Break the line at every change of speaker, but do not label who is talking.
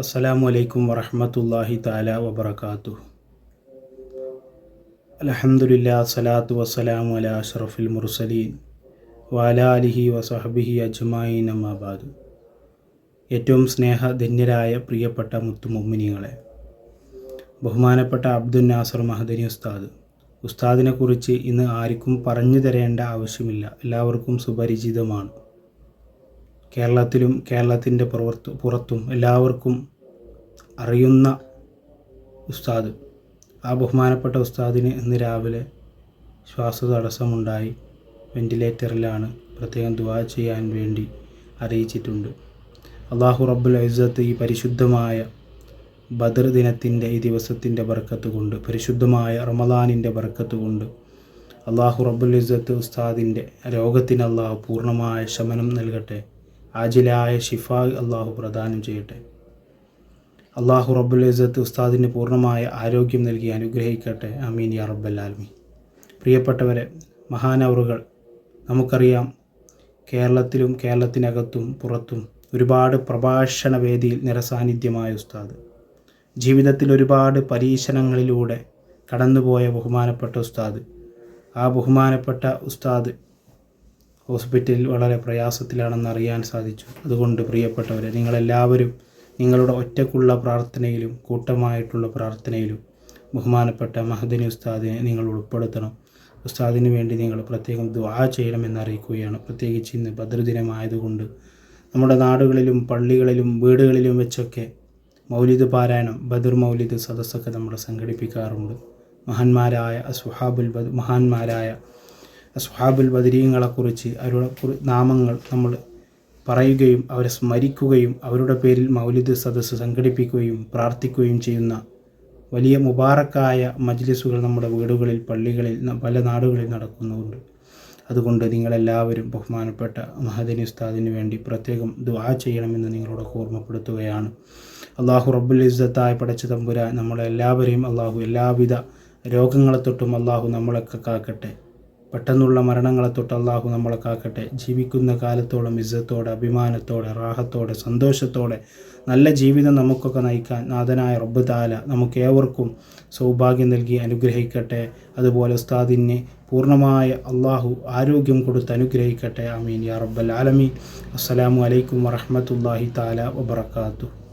അസ്സലാമു അലൈക്കും വറഹമത്തല്ലാഹി താല വബർക്കാത്തു അലഹമുല്ല സലാത്തു വസ്സലാമു അല അഷ്റഫുൽ മുർസലീൻ വാല അലിഹി വസഹബിഹി അജ്മായിൻ അമ്മാബാദ് ഏറ്റവും സ്നേഹധന്യരായ പ്രിയപ്പെട്ട മുത്തുമുമ്മിനികളെ ബഹുമാനപ്പെട്ട അബ്ദുൽ നാസർ മഹദനി ഉസ്താദ് ഉസ്താദിനെക്കുറിച്ച് ഇന്ന് ആർക്കും പറഞ്ഞു തരേണ്ട ആവശ്യമില്ല. എല്ലാവർക്കും സുപരിചിതമാണ്. കേരളത്തിലും കേരളത്തിന്റെ പുറത്തു പുറത്തും എല്ലാവർക്കും അറിയുന്ന ഉസ്താദ്. ആ ബഹുമാനപ്പെട്ട ഉസ്താദിന് ഇന്ന് രാവിലെ ശ്വാസ തടസ്സമുണ്ടായി വെന്റിലേറ്ററിലാണ് പ്രത്യേകം ദുവാ ചെയ്യാൻ വേണ്ടി അറിയിച്ചിട്ടുണ്ട്. അള്ളാഹു റബ്ബുൽ ഇസ്സത്ത് ഈ പരിശുദ്ധമായ ബദർ ദിനത്തിന്റെ ഈ ദിവസത്തിന്റെ ബർക്കത്ത് കൊണ്ട് പരിശുദ്ധമായ റമദാനിന്റെ ബർക്കത്ത് കൊണ്ട് അള്ളാഹു റബ്ബുൽ ഇസ്സത്ത് ഉസ്താദിന്റെ രോഗത്തിന് അള്ളാഹു പൂർണമായ ശമനം നൽകട്ടെ. ആജിലായ ഷിഫ അള്ളാഹു പ്രദാനം ചെയ്യട്ടെ. അള്ളാഹു റബ്ബുൽ ഇസത്ത് ഉസ്താദിന് പൂർണമായ ആരോഗ്യം നൽകി അനുഗ്രഹിക്കട്ടെ. അമീൻ യാ റബ്ബല്ലാൽമി പ്രിയപ്പെട്ടവരെ മഹാനവറുകൾ നമുക്കറിയാം കേരളത്തിലും കേരളത്തിനകത്തും പുറത്തും ഒരുപാട് പ്രഭാഷണ വേദിയിൽ നിറസാന്നിധ്യമായ ഉസ്താദ്. ജീവിതത്തിൽ ഒരുപാട് പരീക്ഷണങ്ങളിലൂടെ കടന്നുപോയ ബഹുമാനപ്പെട്ട ഉസ്താദ്. ആ ബഹുമാനപ്പെട്ട ഉസ്താദ് ഹോസ്പിറ്റലിൽ വളരെ പ്രയാസത്തിലാണെന്ന് അറിയാൻ സാധിച്ചു. അതുകൊണ്ട് പ്രിയപ്പെട്ടവരെ നിങ്ങളെല്ലാവരും നിങ്ങളുടെ ഒറ്റക്കുള്ള പ്രാർത്ഥനയിലും കൂട്ടമായിട്ടുള്ള പ്രാർത്ഥനയിലും ബഹുമാനപ്പെട്ട മഹദിനി ഉസ്താദിനെ നിങ്ങൾ ഉൾപ്പെടുത്തണം. ഉസ്താദിന് വേണ്ടി നിങ്ങൾ പ്രത്യേകം ദ്വാ ചെയ്യണമെന്ന് അറിയിക്കുകയാണ്. പ്രത്യേകിച്ച് ഇന്ന് ഭദ്രദിനമായതുകൊണ്ട് നമ്മുടെ നാടുകളിലും പള്ളികളിലും വീടുകളിലും വെച്ചൊക്കെ മൗലിദ് പാരായണം ബദർ മൗലിദ് സദസ്സൊക്കെ നമ്മൾ സംഘടിപ്പിക്കാറുണ്ട്. മഹാന്മാരായ സുഹാബുൽ ബദ് മഹാന്മാരായ അസ്ഹാബുൽ ബദരീങ്ങളെക്കുറിച്ച് അവരുടെ നാമങ്ങൾ നമ്മൾ പറയുകയും അവരെ സ്മരിക്കുകയും അവരുടെ പേരിൽ മൗലിദ് സദസ്സ് സംഘടിപ്പിക്കുകയും പ്രാർത്ഥിക്കുകയും ചെയ്യുന്ന വലിയ മുബാറക്കായ മജ്ലിസുകൾ നമ്മുടെ വീടുകളിൽ പള്ളികളിൽ പല നാടുകളിൽ നടക്കുന്നുണ്ട് അതുകൊണ്ട് നിങ്ങളെല്ലാവരും ബഹുമാനപ്പെട്ട മഹദനി ഉസ്താദിന് വേണ്ടി പ്രത്യേകം ദുആ ചെയ്യണമെന്ന് നിങ്ങളോട് ഓർമ്മപ്പെടുത്തുകയാണ്. അള്ളാഹു റബ്ബുൽ ഇസ്സത്തായ പടച്ച തമ്പുരാൻ നമ്മളെല്ലാവരെയും അള്ളാഹു എല്ലാവിധ രോഗങ്ങളെ തൊട്ടും അള്ളാഹു നമ്മളൊക്കെ കാക്കട്ടെ. പെട്ടെന്നുള്ള മരണങ്ങളെ തൊട്ട് അള്ളാഹു നമ്മളെ കാക്കട്ടെ. ജീവിക്കുന്ന കാലത്തോളം ഇസ്സത്തോടെ അഭിമാനത്തോടെ റാഹത്തോടെ സന്തോഷത്തോടെ നല്ല ജീവിതം നമുക്കൊക്കെ നയിക്കാൻ നാഥനായ റബ്ബ് താല നമുക്കേവർക്കും സൗഭാഗ്യം നൽകി അനുഗ്രഹിക്കട്ടെ. അതുപോലെ ഉസ്താദിനെ പൂർണമായ അള്ളാഹു ആരോഗ്യം കൊടുത്ത് അനുഗ്രഹിക്കട്ടെ. അമീൻ യാ റബ്ബൽ ആലമീൻ. അസ്സലാമു അലൈക്കും വറഹമത്തല്ലാഹി താല വബർക്കാത്തു